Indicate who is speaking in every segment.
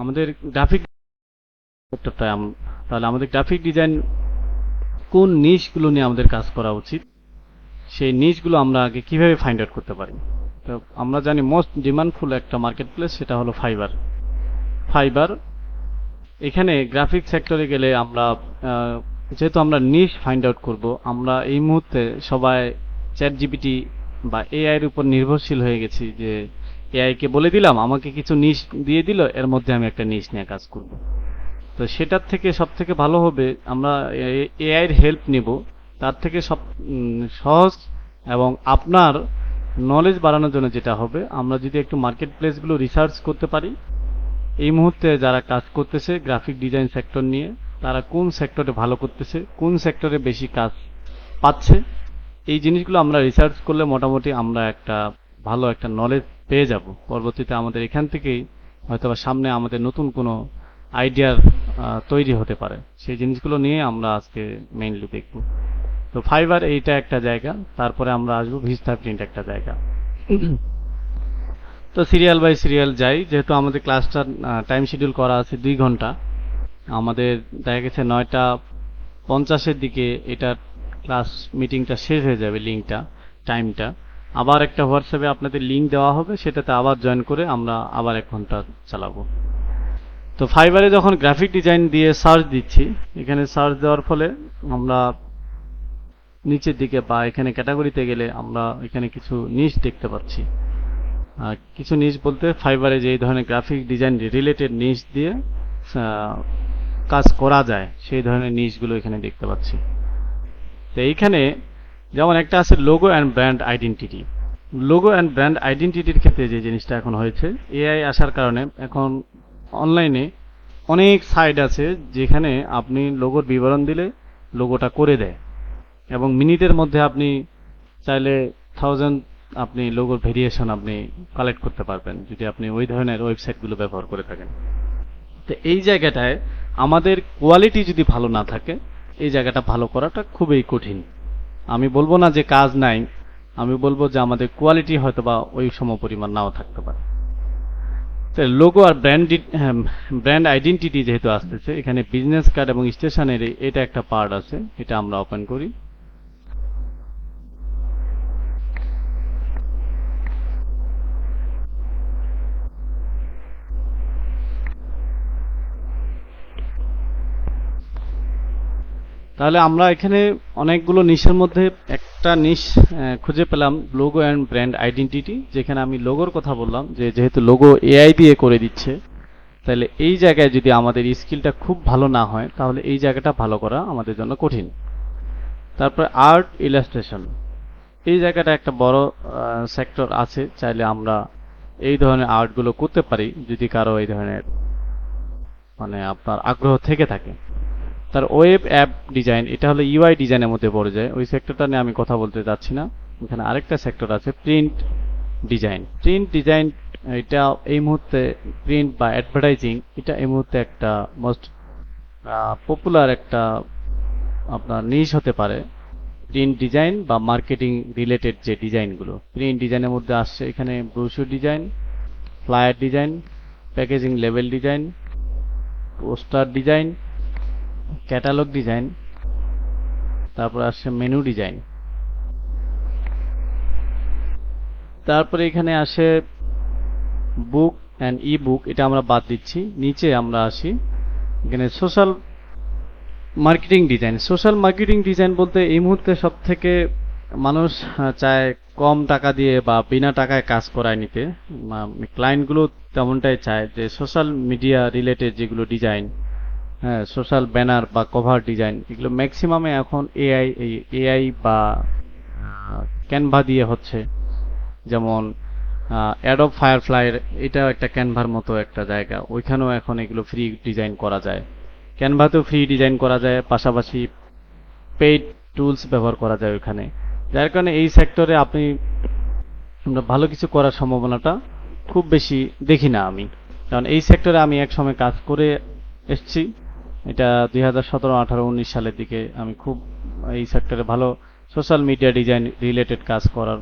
Speaker 1: আমাদের গ্রাফিক তাহলে আমাদের গ্রাফিক ডিজাইন কোন নিশগুলো নিয়ে আমাদের কাজ করা উচিত? সেই নিশগুলো আমরা আগে কীভাবে ফাইন্ড আউট করতে পারি? তো আমরা জানি মোস্ট ডিমান্ডফুল একটা মার্কেট প্লেস সেটা হলো ফাইবার ফাইবার এখানে গ্রাফিক সেক্টরে গেলে আমরা যেহেতু আমরা নিশ ফাইন্ড আউট করব, আমরা এই মুহূর্তে সবাই চ্যাট জিপিটি বা এআইয়ের উপর নির্ভরশীল হয়ে গেছি যে এআই কে বলে দিলাম, আমাকে কিছু নিশ দিয়ে দিল, এর মধ্যে আমি একটা নিশ নিয়ে কাজ করব। তো সেটার থেকে সব থেকে ভালো হবে, আমরা এআই এর হেল্প নিব। তার থেকে সব সহজ এবং আপনার নলেজ বাড়ানোর জন্য যেটা হবে, আমরা যদি একটু মার্কেট প্লেসগুলো রিসার্চ করতে পারি, এই মুহূর্তে যারা কাজ করতেছে গ্রাফিক ডিজাইন সেক্টর নিয়ে, তারা কোন সেক্টরে ভালো করতেছে, কোন সেক্টরে বেশি কাজ পাচ্ছে, এই জিনিসগুলো আমরা রিসার্চ করলে মোটামুটি আমরা একটা ভালো একটা নলেজ পেয়ে যাব। পরবর্তীতে আমাদের এখান থেকেই হয়তোবা সামনে আমাদের নতুন কোনো আইডিয়ার তৈরি হতে পারে। সেই জিনিসগুলো নিয়ে আমরা আজকে মেইনলি দেখব। তো ফাইবার এইটা একটা জায়গা, তারপরে আমরা আসব ভিস্তা প্রিন্ট একটা জায়গা। তো সিরিয়াল বাই সিরিয়াল যাই, যেহেতু আমাদের ক্লাসটার টাইম শিডিউল করা আছে দুই ঘণ্টা। আমাদের দেখা গেছে নয়টা পঞ্চাশের দিকে এটা ক্লাস মিটিংটা শেষ হয়ে যাবে লিঙ্কটা টাইমটা আবার একটা হোয়াটসঅ্যাপে আপনাদের লিঙ্ক দেওয়া হবে, সেটাতে আবার জয়েন করে আমরা আবার এক ঘণ্টা চালাবো। তো ফাইবারে যখন গ্রাফিক ডিজাইন দিয়ে সার্চ দিচ্ছি, এখানে সার্চ দেওয়ার ফলে আমরা নিচের দিকে বা এখানে ক্যাটাগরিতে গেলে আমরা এখানে কিছু নিশ দেখতে পাচ্ছি। কিছু নিশ বলতে ফাইবারে যে ধরনের গ্রাফিক ডিজাইন রিলেটেড নিশ দিয়ে কাজ করা যায়, সেই ধরনের নিশগুলো এখানে দেখতে পাচ্ছি। তো এইখানে যেমন একটা আছে logo and brand identity logo and brand আইডেন্টিটির ক্ষেত্রে যে জিনিসটা এখন হয়েছে এআই আসার কারণে এখন অনলাইনে অনেক সাইট আছে যেখানে আপনি লোগোর বিবরণ দিলে লোগোটা করে দেয়। এবং মিনিটের মধ্যে আপনি চাইলে থাউজেন্ড আপনি লোগোর ভেরিয়েশন আপনি কালেক্ট করতে পারবেন, যদি আপনি ওই ধরনের ওয়েবসাইটগুলো ব্যবহার করে থাকেন। তো এই জায়গাটায় আমাদের কোয়ালিটি যদি ভালো না থাকে, এই জায়গাটা ভালো করাটা খুবই কঠিন। আমি বলব না যে কাজ নাই, আমি বলব যে আমাদের কোয়ালিটি হয়তো বা ওই সম পরিমাণ নাও থাকতে পারে। লোগো আর ব্র্যান্ড ব্র্যান্ড আইডেন্টিটি যেহেতু আসতেছে, এখানে বিজনেস কার্ড এবং স্টেশনের এটা একটা পার্ট আছে, এটা আমরা ওপেন করি। তাহলে আমরা এখানে অনেকগুলো নিশের মধ্যে একটা নিশ খুঁজে পেলাম লোগো অ্যান্ড ব্র্যান্ড আইডেন্টিটি যেখানে আমি লোগোর কথা বললাম, যে যেহেতু লোগো এআই দিয়ে করে দিচ্ছে, তাহলে এই জায়গায় যদি আমাদের স্কিলটা খুব ভালো না হয়, তাহলে এই জায়গাটা ভালো করা আমাদের জন্য কঠিন। তারপর আর্ট ইলাস্ট্রেশন এই জায়গাটা একটা বড় সেক্টর আছে, চাইলে আমরা এই ধরনের আর্টগুলো করতে পারি, যদি কারও এই ধরনের মানে আপনার আগ্রহ থেকে থাকে। তার ওয়েব অ্যাপ ডিজাইন এটা হলো ইউআই ডিজাইনের মধ্যে পড়ে যায়। ওই সেক্টরটা নিয়ে আমি কথা বলতে যাচ্ছি না। এখানে আরেকটা সেক্টর আছে প্রিন্ট ডিজাইন প্রিন্ট ডিজাইন এটা এই মুহূর্তে প্রিন্ট বা অ্যাডভার্টাইজিং এটা এই মুহূর্তে একটা মোস্ট পপুলার একটা আপনার নিশ হতে পারে। প্রিন্ট ডিজাইন বা মার্কেটিং রিলেটেড যে ডিজাইনগুলো প্রিন্ট ডিজাইনের মধ্যে আসছে এখানে brochure design flyer design packaging level design poster design catalogue design তারপর আসছে মেনু ডিজাইন তারপরে এখানে আসে বুক অ্যান্ড ই বুক এটা আমরা বাদ দিচ্ছি, নিচে আমরা আসি। এখানে social marketing design social marketing design বলতে এই মুহূর্তে সব থেকে মানুষ চায় কম টাকা দিয়ে বা বিনা টাকায় কাজ করায় নিতে। ক্লায়েন্টগুলো তেমনটাই চায় যে সোশ্যাল মিডিয়া রিলেটেড যেগুলো ডিজাইন হ্যাঁ সোশ্যাল ব্যানার বা কভার ডিজাইন এগুলো ম্যাক্সিমামে এখন এআই এআই বা ক্যানভা দিয়ে হচ্ছে। যেমন অ্যাডব ফায়ারফ্লাইয়ের এটাও একটা ক্যানভার মতো একটা জায়গা। ওইখানেও এখন এগুলো ফ্রি ডিজাইন করা যায়। ক্যানভাতেও ফ্রি ডিজাইন করা যায়, পাশাপাশি পেইড টুলস ব্যবহার করা যায় ওইখানে। যার কারণে এই সেক্টরে আপনি ভালো কিছু করার সম্ভাবনাটা খুব বেশি দেখি না আমি। কারণ এই সেক্টরে আমি এক সময় কাজ করে এসছি। এটা দুই হাজার সতেরো, আঠারো, উনিশ সালের দিকে আমি খুব এই সেক্টরে ভালো সোশ্যাল মিডিয়া ডিজাইন রিলেটেড কাজ করার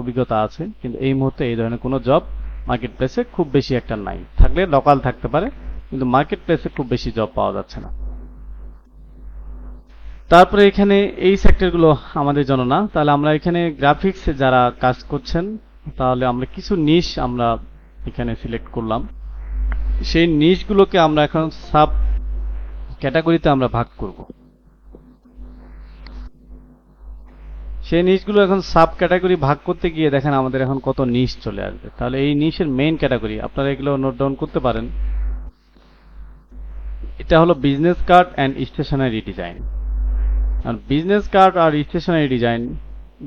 Speaker 1: অভিজ্ঞতা আছে। কিন্তু এই মুহূর্তে এই ধরনের কোনো জব মার্কেট প্লেসে খুব বেশি একটা নাই। থাকলে লোকাল থাকতে পারে, কিন্তু মার্কেট প্লেসে খুব বেশি জব পাওয়া যাচ্ছে না। তারপরে এখানে এই সেক্টরগুলো আমাদের জন্য না। তাহলে আমরা এখানে গ্রাফিক্স যারা কাজ করছেন, তাহলে আমরা কিছু নিশ আমরা এখানে সিলেক্ট করলাম। সেই নিশগুলোকে আমরা এখন সাব ক্যাটাগরিতে আমরা ভাগ করব। সেই নিশগুলো এখন সাব ক্যাটাগরি ভাগ করতে গিয়ে দেখেন আমাদের এখন কত নিশ চলে আসবে। তাহলে এই নিশের মেইন ক্যাটাগরি আপনারা এগুলো নোট ডাউন করতে পারেন। এটা হলো business card and stationery design R business card আর স্টেশনারি ডিজাইন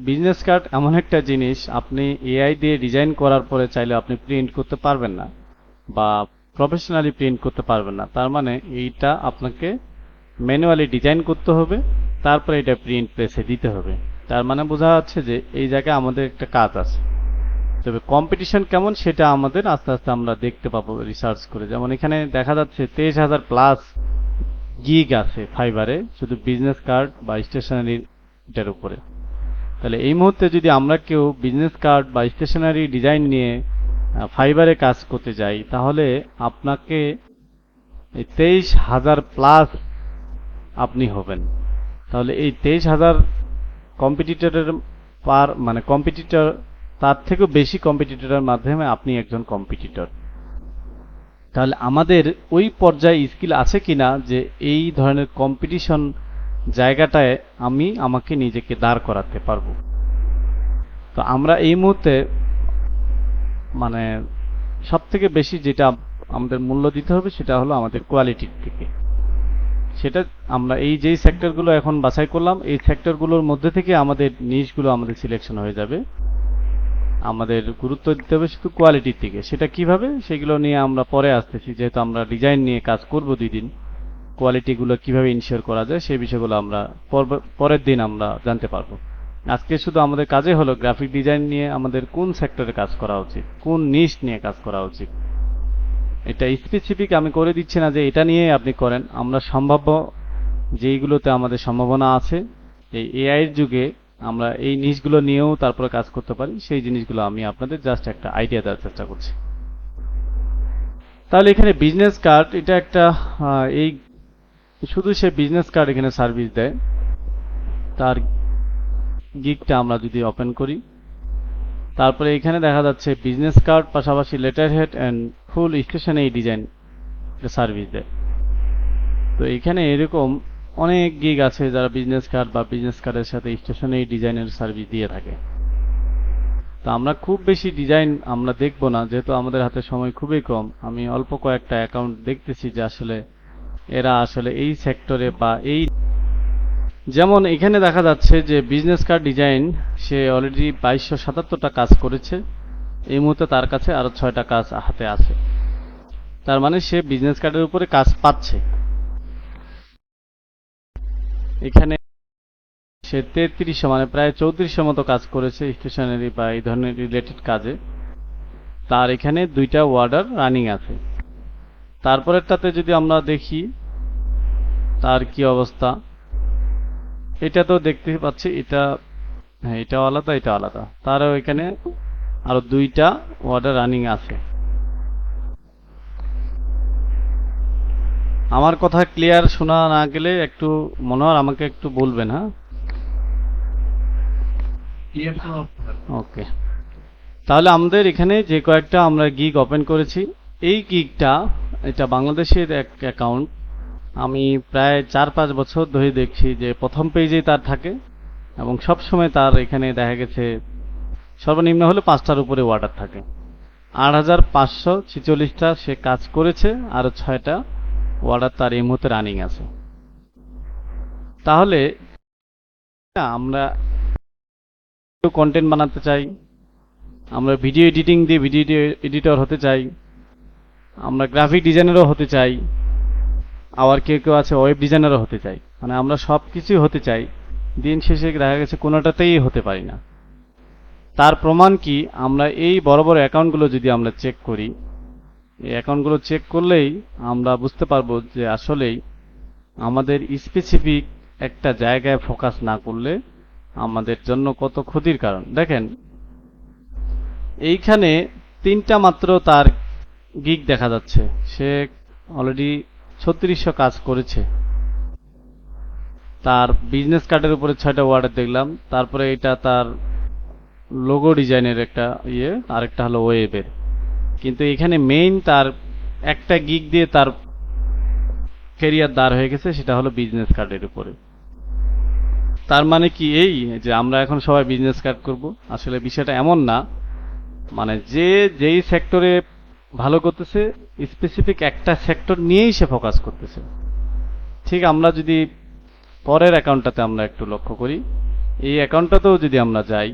Speaker 1: বিজনেস কার্ড এমন একটা জিনিস, আপনি এআই দিয়ে ডিজাইন করার পরে চাইলে আপনি প্রিন্ট করতে পারবেন না। বা প্রফেশনালি প্রিন্ট করতে পারবেন না। তার মানে এইটা আপনাকে ম্যানুয়ালি ডিজাইন করতে হবে, তারপরে এটা প্রিন্ট প্রেসে দিতে হবে। তার মানে বোঝা যাচ্ছে যে এই জায়গায় আমাদের একটা কাজ আছে। তবে কম্পিটিশন কেমন সেটা আমাদের আস্তে আস্তে আমরা দেখতে পাবো রিসার্চ করে। যেমন এখানে দেখা যাচ্ছে তেইশ হাজার প্লাস গিগ আছে ফাইবারে শুধু বিজনেস কার্ড বা স্টেশনারি এটার উপরে। তাহলে এই মুহূর্তে যদি আমরা কেউ বিজনেস কার্ড বা স্টেশনারি ডিজাইন নিয়ে ফাইবারে কাজ করতে যাই, তাহলে আপনাকে তেইশ হাজার প্লাস আপনি হবেন। তাহলে এই তেইশ হাজার কম্পিটিটরের পার মানে কম্পিটিটর তার থেকেও বেশি কম্পিটিটরের মাধ্যমে আপনি একজন কম্পিটিটর তাহলে আমাদের ওই পর্যায়ে স্কিল আছে কিনা যে এই ধরনের কম্পিটিশন জায়গাটায় আমি আমাকে নিজেকে দাঁড় করাতে পারব। তো আমরা এই মুহূর্তে মানে সব থেকে বেশি যেটা আমাদের মূল্য দিতে হবে সেটা হলো আমাদের কোয়ালিটির দিকে। সেটা আমরা এই যেই সেক্টরগুলো এখন বাছাই করলাম, এই সেক্টরগুলোর মধ্যে থেকে আমাদের নিশগুলো আমাদের সিলেকশন হয়ে যাবে। আমাদের গুরুত্ব দিতে হবে শুধু কোয়ালিটির দিকে। সেটা কীভাবে? সেগুলো নিয়ে আমরা পরে আসতেছি, যেহেতু আমরা ডিজাইন নিয়ে কাজ করব দুই দিন। কোয়ালিটিগুলো কীভাবে ইনশিওর করা যায়, সেই বিষয়গুলো আমরা পরের দিন আমরা জানতে পারব। আজকে শুধু আমাদের কাজে হলো গ্রাফিক ডিজাইন নিয়ে আমাদের কোন সেক্টরে কাজ করা উচিত, কোন নিশ নিয়ে কাজ করা উচিত। এটা স্পেসিফিক আমি করে দিচ্ছি না যে এটা নিয়ে আপনি করেন। আমরা সম্ভাব্য যেইগুলোতে আমাদের সম্ভাবনা আছে, এই এআই এর যুগে আমরা এই নিশগুলো নিয়েও তারপরে কাজ করতে পারি। সেই জিনিসগুলো আমি আপনাদের জাস্ট একটা আইডিয়া দেওয়ার চেষ্টা করছি। তাহলে এখানে বিজনেস কার্ড এটা একটা এই, শুধু সে বিজনেস কার্ড এখানে সার্ভিস দেয়। তার গিকটা আমরা যদি ওপেন করি, তারপরে এখানে দেখা যাচ্ছে বিজনেস কার্ড পাশাপাশি letter head and full stationery design service দেয়। তো এখানে এরকম অনেক গিগ আছে যারা বিজনেস কার্ড বা বিজনেস কার্ডের সাথে স্টেশনারি ডিজাইনের সার্ভিস দিয়ে থাকে। তো আমরা খুব বেশি ডিজাইন আমরা দেখব না, যেহেতু আমাদের হাতে সময় খুবই কম। আমি অল্প কয়েকটা অ্যাকাউন্ট দেখতেছি যে আসলে এরা আসলে এই সেক্টরে বা এই যেমন এখানে দেখা যাচ্ছে যে বিজনেস কার্ড ডিজাইন সে অলরেডি বাইশশো সাতাত্তরটা কাজ করেছে। এই মুহূর্তে তার কাছে আরও ছয়টা কাজ হাতে আছে। তার মানে সে বিজনেস কার্ডের উপরে কাজ পাচ্ছে। এখানে সে তেত্রিশশো মানে প্রায় চৌত্রিশশো মতো কাজ করেছে স্টেশনারি বা এই ধরনের রিলেটেড কাজে। তার এখানে দুইটা ওয়ার্ডার রানিং আছে। তারপরেরটাতে যদি আমরা দেখি, তার কি অবস্থা? এটা তো দেখতে পাচ্ছি এটা হ্যাঁ এটা আলাদা এটা আলাদা। তারও এখানে আরও দুইটা ওয়ার্ডার রানিং আছে। আমার কথা ক্লিয়ার শোনা না গেলে একটু মনোহর আমাকে একটু বলবেন হ্যাঁ? ওকে তাহলে আমাদের এখানে যে কয়েকটা আমরা গিগ ওপেন করেছি এই গিগটা এটা বাংলাদেশের এক অ্যাকাউন্ট আমি প্রায় চার পাঁচ বছর ধরে দেখছি যে প্রথম পেজেই তার থাকে এবং সব সময় তার এখানে দেখা গেছে সর্বনিম্ন হলে পাঁচটার উপরে ওয়ার্ডার থাকে। আট হাজার পাঁচশো ছিচল্লিশটা সে কাজ করেছে আর ছয়টা ওয়ার্ডার তার এই মুহূর্তে রানিং আছে। তাহলে আমরা কন্টেন্ট বানাতে চাই, আমরা ভিডিও এডিটিং দিয়ে ভিডিও এডিটর হতে চাই, আমরা গ্রাফিক ডিজাইনারও হতে চাই আবার কেউ কেউ আছে ওয়েব ডিজাইনারও হতে চাই মানে আমরা সব কিছুই হতে চাই। দিন শেষে দেখা গেছে কোনোটাতেই হতে পারি না। তার প্রমাণ কি? আমরা এই বড় বড় অ্যাকাউন্টগুলো যদি আমরা চেক করি, এই অ্যাকাউন্টগুলো চেক করলেই আমরা বুঝতে পারব যে আসলেই আমাদের স্পেসিফিক একটা জায়গায় ফোকাস না করলে আমাদের জন্য কত ক্ষতির কারণ। দেখেন, এইখানে তিনটা মাত্র তার গিক দেখা যাচ্ছে। সে অলরেডি ছত্রিশশো কাজ করেছে। তার বিজনেস কার্ডের উপরে ছয়টা ওয়ার্ডের দেখলাম। তারপরে এটা তার লোগো ডিজাইনের একটা ইয়ে আরেকটা হলো ওয়েবের। কিন্তু এখানে মেইন তার একটা গিগ দিয়ে তার ক্যারিয়ার দাঁড় হয়ে গেছে, সেটা হলো বিজনেস কার্ডের উপরে। তার মানে কি এই যে আমরা এখন সবাই বিজনেস কার্ড করব? আসলে বিষয়টা এমন না। মানে যে যেই সেক্টরে ভালো করতেছে স্পেসিফিক একটা সেক্টর নিয়েই সে ফোকাস করতেছে। ঠিক আমরা যদি পরের অ্যাকাউন্টটাতে আমরা একটু লক্ষ্য করি, এই অ্যাকাউন্টটাতেও যদি আমরা যাই,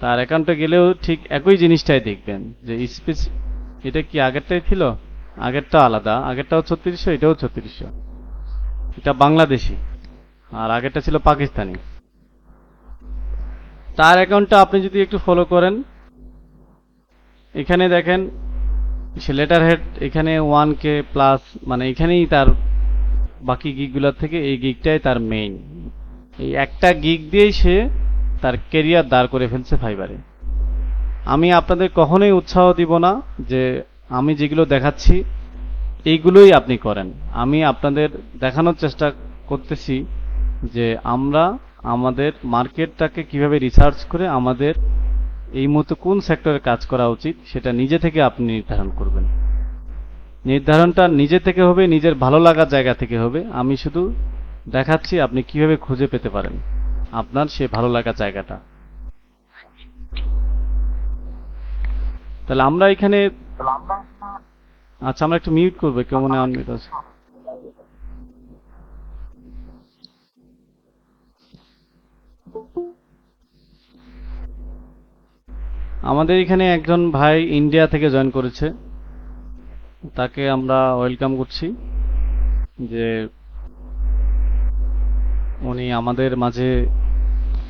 Speaker 1: তার অ্যাকাউন্টে গেলেও ঠিক একই জিনিসটাই দেখবেন, যে স্পেস এটা কি আগেরটাই ছিল? আগেরটা আলাদা, আগেরটাও ছত্রিশশো, এটাও ছত্রিশশো। এটা বাংলাদেশি, আর আগেরটা ছিল পাকিস্তানি। তার অ্যাকাউন্টটা আপনি যদি একটু ফলো করেন, এখানে দেখেন সে লেটার হেড এখানে ওয়ান কে প্লাস মানে এখানেই তার বাকি গিকগুলোর থেকে এই গিকটাই তার মেইন এই একটা গিক দিয়েই সে তার কেরিয়ার দাঁড় করে ফেলছে ফাইবারে আমি আপনাদের কখনোই উৎসাহ দিব না যে আমি যেগুলো দেখাচ্ছি, এইগুলোই আপনি করেন। আমি আপনাদের দেখানোর চেষ্টা করতেছি যে আমরা আমাদের মার্কেটটাকে কীভাবে রিসার্চ করে আমাদের এই মুহূর্তে কোন সেক্টরে কাজ করা উচিত সেটা নিজে থেকে আপনি নির্ধারণ করবেন। নির্ধারণটা নিজে থেকে হবে নিজের ভালো লাগার জায়গা থেকে হবে। আমি শুধু দেখাচ্ছি আপনি কীভাবে খুঁজে পেতে পারেন আপনার সে ভালো লাগার জায়গাটা। তাহলে আমরা এখানে আচ্ছা আমরা একটু মিউট করব কেমন মনে অনমিউট আছে? আমাদের এখানে একজন ভাই ইন্ডিয়া থেকে জয়েন করেছে। তাকে আমরা ওয়েলকাম করছি যে উনি আমাদের মাঝে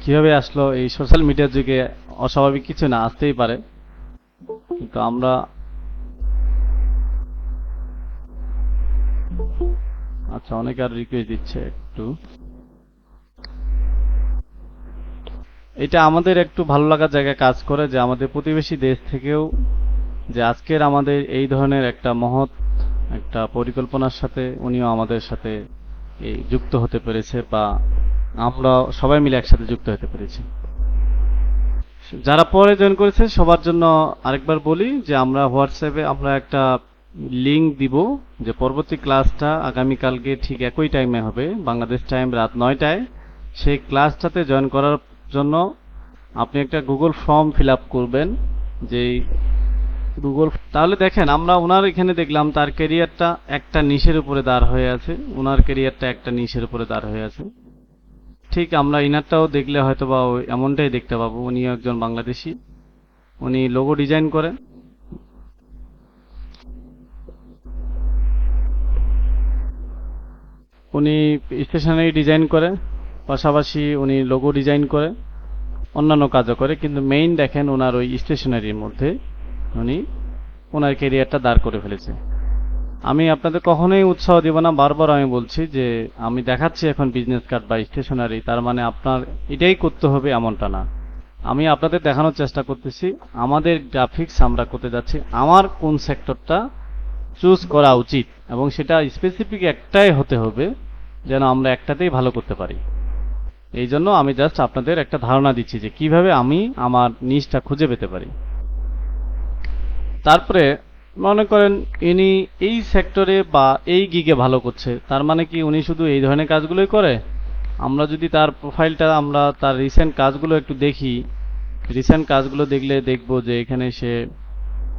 Speaker 1: কীভাবে আসলো, এই সোশ্যাল মিডিয়ার যুগে অস্বাভাবিক কিছু না, আসতেই পারে। কিন্তু আমরা আচ্ছা অনেক আর রিকোয়েস্ট দিচ্ছে একটু। এটা আমাদের একটু ভালো লাগার জায়গায় কাজ করে যে আমাদের প্রতিবেশী দেশ থেকেও যে আজকের আমাদের এই ধরনের একটা মহৎ একটা পরিকল্পনার সাথে উনিও আমাদের সাথে যুক্ত হতে পেরেছে বা আমরা সবাই মিলে একসাথে যুক্ত হতে পেরেছি। যারা পরে জয়েন করেছে, সবার জন্য আরেকবার বলি যে আমরা হোয়াটসঅ্যাপে আমরা একটা লিঙ্ক দিব যে পরবর্তী ক্লাসটা আগামীকালকে ঠিক একই টাইমে হবে, বাংলাদেশ টাইম রাত নয়টায়। সেই ক্লাসটাতে জয়েন করার জন্য আপনি একটা গুগল ফর্ম ফিল আপ করবেন, যেই গুগল তাহলে দেখেন আমরা ওনার এখানে দেখলাম তার কেরিয়ারটা একটা নিশের উপরে দাঁড় হয়ে আছে ওনার কেরিয়ারটা একটা নিশের উপরে দাঁড় হয়ে আছে। ঠিক আমরা ইনারটাও দেখলে হয়তো বা এমনটাই দেখতে পাবো, উনিও একজন বাংলাদেশি, উনি লোগো ডিজাইন করেন। উনি স্টেশনারি ডিজাইন করে পাশাপাশি উনি লোগো ডিজাইন করে, অন্যান্য কাজও করে, কিন্তু মেইন দেখেন ওনার ওই স্টেশনারির মধ্যে উনি ওনার ক্যারিয়ারটা দাঁড় করে ফেলেছে। আমি আপনাদের কখনোই উৎসাহ দিব না, বারবার আমি বলছি যে আমি দেখাচ্ছি এখন বিজনেস কার্ড বা স্টেশনারি তার মানে আপনার এটাই করতে হবে এমনটা না। আমি আপনাদের দেখানোর চেষ্টা করতেছি, আমাদের গ্রাফিক্স আমরা করতে যাচ্ছি, আমার কোন সেক্টরটা চুজ করা উচিত এবং সেটা স্পেসিফিক একটাই হতে হবে যেন আমরা একটাতেই ভালো করতে পারি। এই জন্য আমি জাস্ট আপনাদের একটা ধারণা দিচ্ছি যে কীভাবে আমি আমার নিজটা খুঁজে পেতে পারি। তারপরে মনে করেন ইনি এই সেক্টরে বা এই গিগে ভালো করছে, তার মানে কি উনি শুধু এই ধরনের কাজগুলোই করে? আমরা যদি তার প্রোফাইলটা আমরা তার রিসেন্ট কাজগুলো একটু দেখি রিসেন্ট কাজগুলো দেখলে দেখব যে এখানে সে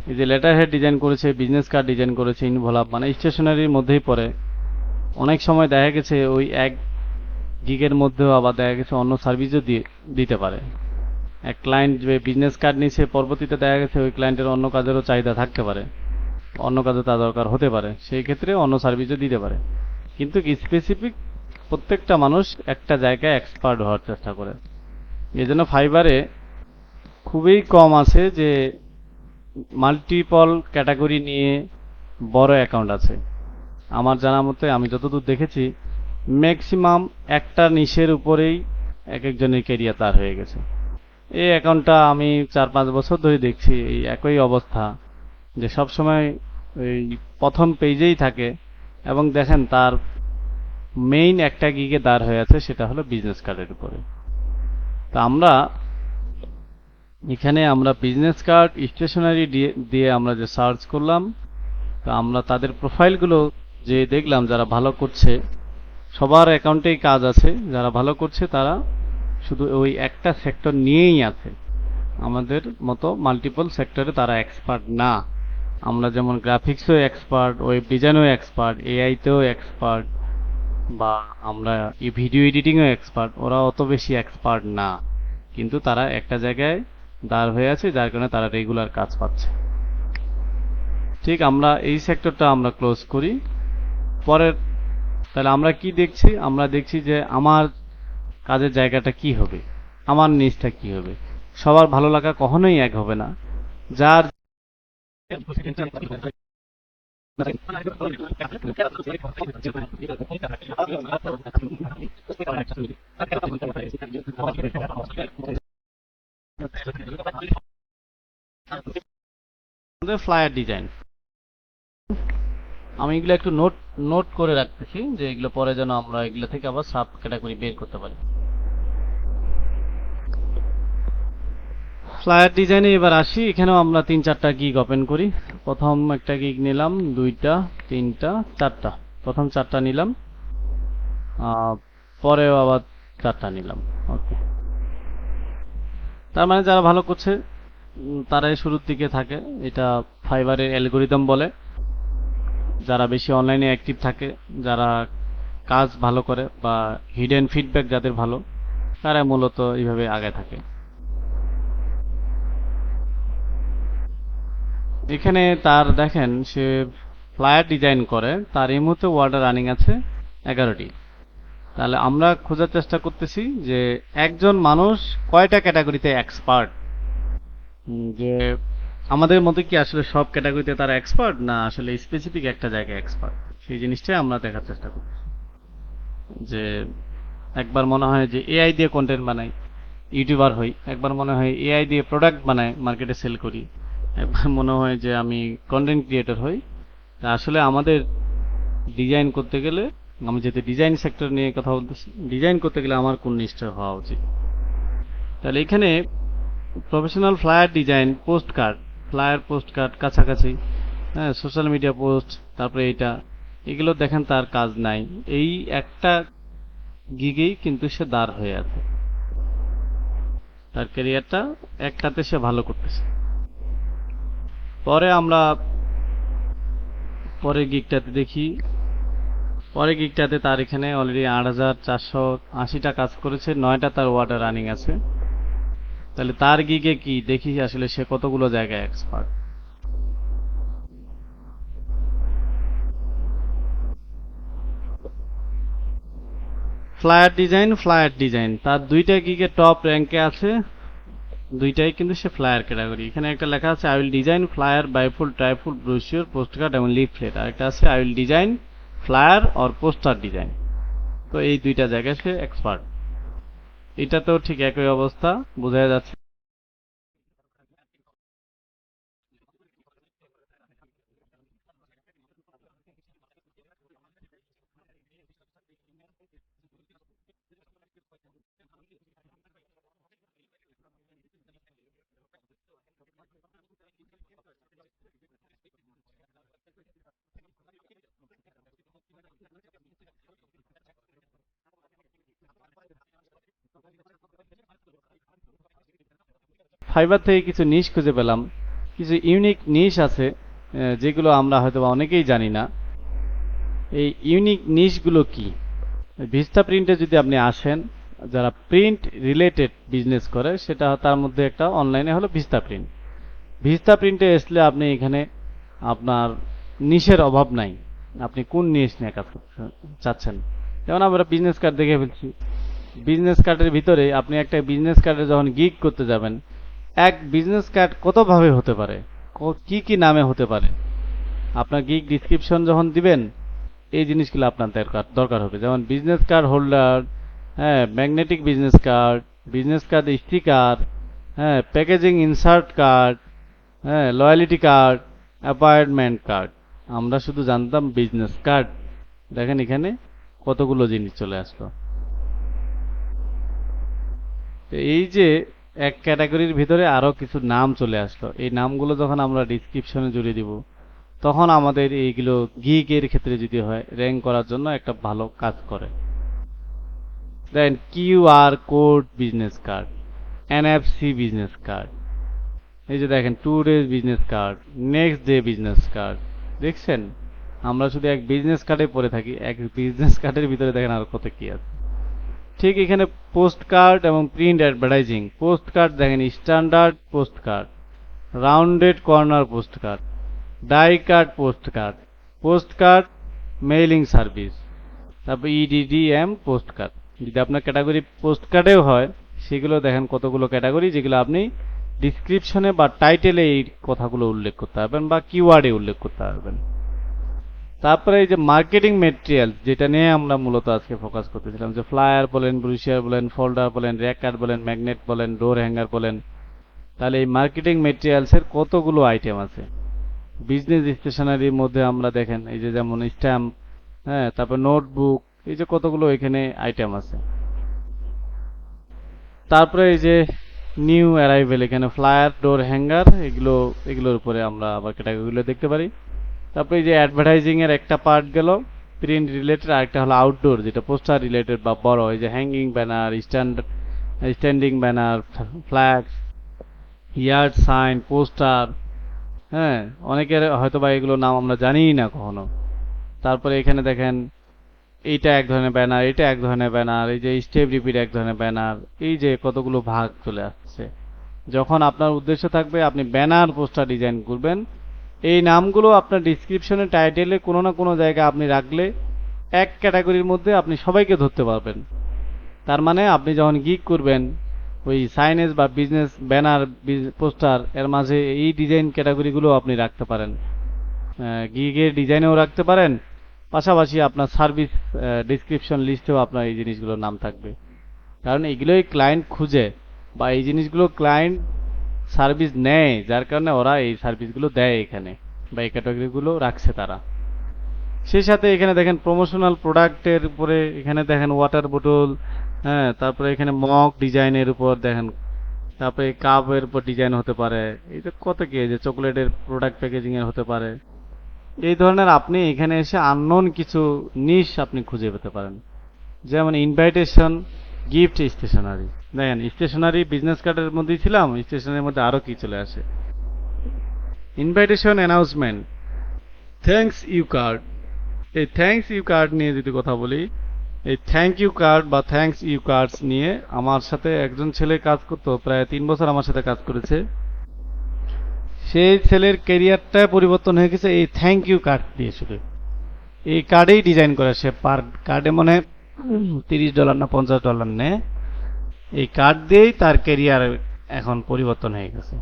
Speaker 1: এই যে লেটার হেড ডিজাইন করেছে বিজনেস কার্ড ডিজাইন করেছে ইনভলভ মানে স্টেশনারির মধ্যেই পড়ে। অনেক সময় দেখা গেছে ওই এক গিগের মধ্যেও আবার দেখা গেছে অন্য সার্ভিসও দিয়ে, দিতে পারে। এক ক্লায়েন্ট যে বিজনেস কার্ড নিয়েছে পরবর্তীতে দেখা গেছে ওই ক্লায়েন্টের অন্য কাজেরও চাহিদা থাকতে পারে। অন্য কাজে তা দরকার হতে পারে, সেই ক্ষেত্রে অন্য সার্ভিসও দিতে পারে। কিন্তু স্পেসিফিক প্রত্যেকটা মানুষ একটা জায়গায় এক্সপার্ট হওয়ার চেষ্টা করে। এই জন্য ফাইবারে খুবই কম আছে যে মাল্টিপল ক্যাটাগরি নিয়ে বড় অ্যাকাউন্ট আছে। আমার জানা মতে আমি যতদূর দেখেছি ম্যাক্সিমাম একটা নিশের উপরেই এক একজনের কেরিয়ার তার হয়ে গেছে। এই অ্যাকাউন্টটা আমি চার পাঁচ বছর ধরে দেখছি, এই একই অবস্থা যে সব সময় ওই প্রথম পেজেই থাকে এবং দেখেন তার মেইন একটা গিগে দাঁড় হয়ে আছে, সেটা হলো বিজনেস কার্ডের উপরে। তা আমরা এখানে আমরা বিজনেস কার্ড স্টেশনারি দিয়ে আমরা যে সার্চ করলাম, তো আমরা তাদের প্রোফাইলগুলো যে দেখলাম যারা ভালো করছে সবার অ্যাকাউন্টেই কাজ আছে, যারা ভালো করছে তারা শুধু ওই একটা সেক্টর নিয়েই আছে। আমাদের মতো মাল্টিপল সেক্টরে তারা এক্সপার্ট না। আমরা যেমন গ্রাফিক্সও এক্সপার্ট ওয়েব ডিজাইনও এক্সপার্ট এআইতেও এক্সপার্ট বা আমরা ভিডিও এডিটিংও এক্সপার্ট ওরা অত বেশি এক্সপার্ট না। কিন্তু তারা একটা জায়গায় দাঁড় হয়ে আছে, যার কারণে তারা রেগুলার কাজ পাচ্ছে। ঠিক আমরা এই সেক্টরটা আমরা ক্লোজ করি। পরের তাহলে আমরা কি দেখছি? আমরা দেখছি যে আমার কাজের জায়গাটা কি হবে? আমার নিজটা কি হবে? সবার ভালো লাগা কখনোই এক হবে না। যার ফ্লায়ার ডিজাইন আমি এগুলো একটু নোট নোট করে রাখতেছি যে এগুলো পরে যেন আমরা এগুলো থেকে আবার সাব ক্যাটাগরি বের করতে পারি। ফ্লায়ার ডিজাইনে এবার আসি। এখানেও আমরা তিন চারটা গিগ ওপেন করি। প্রথম একটা গিগ নিলাম, দুইটা, তিনটা, চারটা। প্রথম চারটা নিলাম পরেও আবার চারটা নিলাম। ওকে তার মানে যারা ভালো করছে তারাই শুরুর দিকে থাকে। এটা ফাইবারের অ্যালগোরিদম বলে। যারা বেশি অনলাইনে অ্যাক্টিভ থাকে, যারা কাজ ভালো করে বা হিডেন ফিডব্যাক যাদের ভালো, তারা মূলত এইভাবে আগে থাকে। এখানে তার দেখেন, সে ফ্লায়ার ডিজাইন করে, তার এই মুহূর্তে ওয়ার্ডার রানিং আছে এগারোটি। তাহলে আমরা খোঁজার চেষ্টা করতেছি যে একজন মানুষ কয়টা ক্যাটাগরিতে এক্সপার্ট যে আমাদের মতে কি আসলে সব ক্যাটাগরিতে তারা এক্সপার্ট না আসলে স্পেসিফিক একটা জায়গায় এক্সপার্ট সেই জিনিসটাই আমরা দেখার চেষ্টা করছি যে একবার মনে হয় যে এআই দিয়ে কন্টেন্ট বানাই ইউটিউবার হই, একবার মনে হয় এআই দিয়ে প্রোডাক্ট বানাই মার্কেটে সেল করি, একবার মনে হয় যে আমি কন্টেন্ট ক্রিয়েটর হই, তা আসলে আমাদের ডিজাইন করতে গেলে, আমি যেহেতু ডিজাইন সেক্টর নিয়ে কথা বলতেছি ডিজাইন করতে গেলে আমার কোন নিষ্ঠা হওয়া উচিত? তাহলে এখানে professional flyer design post card flyer post card কাছাকাছি হ্যাঁ সোশ্যাল মিডিয়া পোস্ট তারপরে এইটা। এগুলো দেখেন তার কাজ নাই। এই একটা গিগেই কিন্তু সে দাঁড় হয়ে আছে। তার ক্যারিয়ারটা একটাতে সে ভালো করতেছে। পরে আমরা পরে গিগটাতে দেখি। পরে গিগটাতে তার এখানে অলরেডি আট হাজার চারশো আশিটা কাজ করেছে, নয়টা তার ওয়াটার রানিং আছে। তাহলে তার গিগে কি? দেখি আসলে সে কতগুলো জায়গায় expert flyer design flyer design তার দুইটা গিগে টপ র্যাঙ্কে আছে। দুইটাই কিন্তু সে ফ্লায়ার ক্যাটাগরি এখানে একটা লেখা আছে I will design flyer bifold trifold brochure postcard এবং লিফলেট আর একটা আছে I will design flyer or poster design তো এই দুইটা জায়গায় সে এক্সপার্ট এটাতেও ঠিক একই অবস্থা বোঝা যাচ্ছে ফাইবার থেকে কিছু নিশ খুঁজে পেলাম। কিছু ইউনিক নিশ আছে যেগুলো আমরা হয়তো অনেকেই জানি না। এই ইউনিক নিশগুলো কি? ভিস্তা প্রিন্টে যদি আপনি আসেন, যারা প্রিন্ট রিলেটেড বিজনেস করে, সেটা তার মধ্যে একটা অনলাইনে হলো ভিস্তা প্রিন্ট ভিস্তা প্রিন্টে আসলে আপনি এখানে আপনার নিশের অভাব নাই। আপনি কোন নিশ নিয়ে কাজ চাচ্ছেন? যেমন আমরা বিজনেস কার্ড দেখে ফেলছি। বিজনেস কার্ডের ভিতরে আপনি একটা বিজনেস কার্ডে যখন গিগ করতে যাবেন এক বিজনেস কার্ড কতভাবে হতে পারে? ক- কি নামে হতে পারে? আপনার গিগ ডিসক্রিপশন যখন দিবেন, এই জিনিসগুলো আপনার দরকার দরকার হবে। যেমন বিজনেস কার্ড হোল্ডার হ্যাঁ magnetic business card business card sticker হ্যাঁ প্যাকেজিং ইনসার্ট কার্ড হ্যাঁ লয়ালিটি কার্ড অ্যাপয়েন্টমেন্ট কার্ড আমরা শুধু জানতাম বিজনেস কার্ড দেখেন এখানে কতগুলো জিনিস চলে আসলো। এই যে এক ক্যাটাগরির ভিতরে আরও কিছু নাম চলে আসলো। এই নামগুলো যখন আমরা ডিসক্রিপশনে জুড়ে দিব, তখন আমাদের এইগুলো গিগের ক্ষেত্রে যদি হয় র্যাঙ্ক করার জন্য একটা ভালো কাজ করে। Then QR code business card NFC business card এই যে দেখেন two days business card next day business card দেখছেন? আমরা শুধু এক বিজনেস কার্ডে পড়ে থাকি, এক বিজনেস কার্ডের ভিতরে দেখেন আর কত কি আছে। ঠিক এখানে পোস্ট কার্ড এবং প্রিন্ট অ্যাডভার্টাইজিং পোস্ট কার্ড দেখেন standard post card rounded corner post card die card post card post card mailing service তারপর ইডিডিএম পোস্ট কার্ড যদি আপনার ক্যাটাগরি পোস্ট কার্ডেও হয়, সেগুলো দেখেন কতগুলো ক্যাটাগরি যেগুলো আপনি ডিসক্রিপশনে বা টাইটেলে এই কথাগুলো উল্লেখ করতে পারবেন বা কিওয়ার্ডে উল্লেখ করতে পারবেন। তারপরে এই যে মার্কেটিং মেটেরিয়াল যেটা নিয়ে আমরা মূলত আজকে ফোকাস করতেছিলাম, যে ফ্লায়ার বলেন ব্রুশিয়ার বলেন ফোল্ডার বলেন র্যাক কার্ড বলেন ম্যাগনেট বলেন ডোর হ্যাঙ্গার বলেন, তাহলে এই মার্কেটিং মেটেরিয়ালসের কতগুলো আইটেম আছে? বিজনেস স্টেশনারির মধ্যে আমরা দেখেন, এই যে যেমন স্ট্যাম্প হ্যাঁ তারপর নোটবুক এই যে কতগুলো এখানে আইটেম আছে। তারপরে এই যে নিউ অ্যারাইভেল এখানে ফ্লায়ার ডোর হ্যাঙ্গার এগুলো, এগুলোর উপরে আমরা আবার ক্যাটাগরিগুলো দেখতে পারি। তারপরে যে অ্যাডভার্টাইজিং এর একটা পার্ট গেল প্রিন্ট রিলেটেড আরেকটা হলো আউটডোর যেটা পোস্টার রিলেটেড বা বড়, এই যে hanging banner stand standing banner flag yard sign poster হ্যাঁ অনেকের হয়তো বা এগুলো নাম আমরা জানিই না কখনো। তারপরে এখানে দেখেন, এইটা এক ধরনের ব্যানার এটা এক ধরনের ব্যানার এই যে স্টেপ রিপিট এক ধরনের ব্যানার এই যে কতগুলো ভাগ চলে আসছে। যখন আপনার উদ্দেশ্য থাকবে, আপনি ব্যানার পোস্টার ডিজাইন করবেন এই নামগুলো আপনার ডিসক্রিপশনে টাইটেলে কোনো না কোনো জায়গায় আপনি রাখলে এক ক্যাটাগরির মধ্যে আপনি সবাইকে ধরতে পারবেন। তার মানে আপনি যখন গিগ করবেন, ওই সাইনেজ বা বিজনেস ব্যানার পোস্টার এর মাঝে এই ডিজাইন ক্যাটাগরিগুলো আপনি রাখতে পারেন। গিগের ডিজাইনেও রাখতে পারেন, পাশাপাশি আপনার সার্ভিস ডিসক্রিপশন লিস্টেও আপনার এই জিনিসগুলোর নাম থাকবে। কারণ এগুলোই ক্লায়েন্ট খুঁজে, বা এই জিনিসগুলো ক্লায়েন্ট সার্ভিস নেয়, যার কারণে ওরা এই সার্ভিসগুলো দেয় এখানে, বা এই ক্যাটাগরিগুলো রাখছে তারা। সেই সাথে এখানে দেখেন প্রমোশনাল প্রোডাক্টের উপরে এখানে দেখেন ওয়াটার বোতল হ্যাঁ তারপরে এখানে মগ ডিজাইনের উপর দেখেন, তারপরে কাপের উপর ডিজাইন হতে পারে। এই তো কত কি যে চকলেটের প্রোডাক্ট প্যাকেজিং এর হতে পারে। এই ধরনের আপনি এখানে এসে আননোন কিছু নিশ আপনি খুঁজে পেতে পারেন। যেমন ইনভাইটেশন গিফট স্টেশনারি দেখেন স্টেশনারি বিজনেস কার্ডের মধ্যেই ছিলাম স্টেশনারির মধ্যে আরও কি চলে আসে। Invitation announcement thanks you card এই থ্যাঙ্কস ইউ কার্ড নিয়ে যদি কথা বলি, এই থ্যাংক ইউ কার্ড বা থ্যাঙ্কস ইউ কার্ডস নিয়ে আমার সাথে একজন ছেলে কাজ করতো, প্রায় তিন বছর আমার সাথে কাজ করেছে। সেই ছেলের ক্যারিয়ারটা পরিবর্তন হয়ে গেছে এই থ্যাংক ইউ কার্ড দিয়ে শুধু। এই কার্ডেই ডিজাইন করে সে পার কার্ডে মনে হয় তিরিশ ডলার না পঞ্চাশ ডলার নেয়। এই কার্ড দিয়েই তার ক্যারিয়ার এখন পরিবর্তন হয়ে গেছে।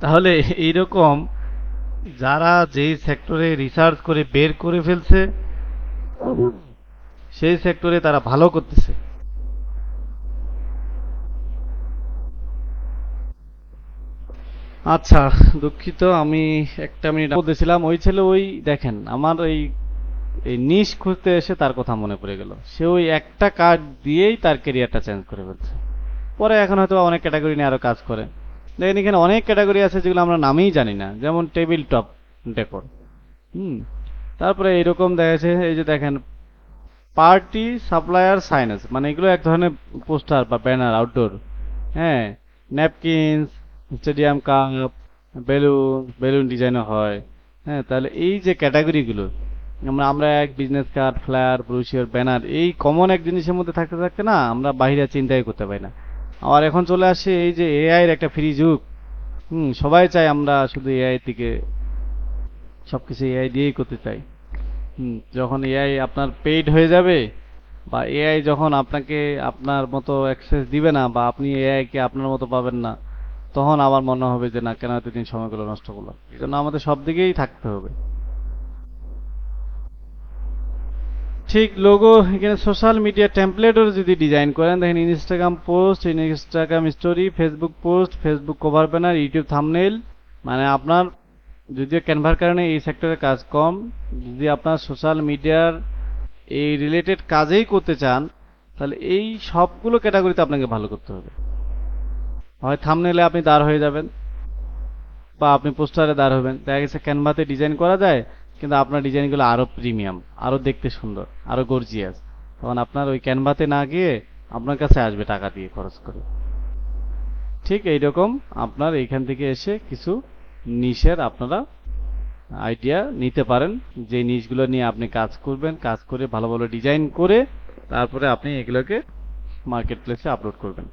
Speaker 1: তাহলে এইরকম যারা যেই সেক্টরে রিসার্চ করে বের করে ফেলছে, সেই সেক্টরে তারা ভালো করতেছে। আচ্ছা দুঃখিত, আমি একটা মিনিট বলতেছিলাম। ওই ছেলে ওই দেখেন, আমার এই এই নিশ খুঁজতে এসে তার কথা মনে পড়ে গেল। সে ওই একটা কার্ড দিয়েই তার ক্যারিয়ারটা চেঞ্জ করে ফেলছে। পরে এখন হয়তো অনেক ক্যাটাগরি নিয়ে আরও কাজ করে। দেখেন এখানে অনেক ক্যাটাগরি আছে যেগুলো আমরা নামেই জানি না, যেমন টেবিল টপ ডেকোর হুম, তারপরে এরকম দেখা যাচ্ছে, এই যে দেখেন পার্টি সাপ্লায়ার সাইনেস মানে এগুলো এক ধরনের পোস্টার বা ব্যানার আউটডোর হ্যাঁ napkins stadium cup balloon balloon ডিজাইনও হয়। হ্যাঁ তাহলে এই যে ক্যাটাগরিগুলো আমরা আমরা এক business card flyer brochure banner এই কমন এক জিনিসের মধ্যে থাকতে থাকতে না আমরা বাহিরে চিন্তাই করতে পারি না। আর এখন চলে আসে এই যে এআই এর একটা ফ্রি যুগ। হুম, সবাই চায় আমরা শুধু এআই দিকে সবকিছু এআই দিয়েই করতে চাই। হুম, যখন এআই আপনার পেইড হয়ে যাবে বা এআই যখন আপনাকে আপনার মতো অ্যাক্সেস দিবে না বা আপনি এআই কে আপনার মতো পাবেন না, তখন আমার মনে হবে যে না, কেন এতদিন সময়গুলো নষ্ট করলাম? এই জন্য আমাদের সব দিকেই থাকতে হবে। ঠিক লোগো এখানে সোশ্যাল মিডিয়া টেমপ্লেটও যদি ডিজাইন করেন, দেখেন Instagram post Instagram story Facebook post Facebook cover banner YouTube thumbnail মানে আপনার যদিও ক্যানভার কারণে এই সেক্টরে কাজ কম, যদি আপনার সোশ্যাল মিডিয়ার এই রিলেটেড কাজেই করতে চান, তাহলে এই সবগুলো ক্যাটাগরিতে আপনাকে ভালো করতে হবে। হয় থামনেলে আপনি দাঁড় হয়ে যাবেন, বা আপনি পোস্টারে দাঁড় হবেন। দেখা গেছে ক্যানভাতে ডিজাইন করা যায় কিন্তু আপনার ডিজাইনগুলো আরও প্রিমিয়াম, আরও দেখতে সুন্দর, আরও গর্জিয়াস তখন আপনার ওই ক্যানভাতে না গিয়ে আপনার কাছে আসবে টাকা দিয়ে খরচ করে। ঠিক এইরকম আপনার এইখান থেকে এসে কিছু নিশের আপনারা আইডিয়া নিতে পারেন। যে নিশগুলো নিয়ে আপনি কাজ করবেন, কাজ করে ভালো ভালো ডিজাইন করে তারপরে আপনি এগুলোকে মার্কেট প্লেসে আপলোড করবেন।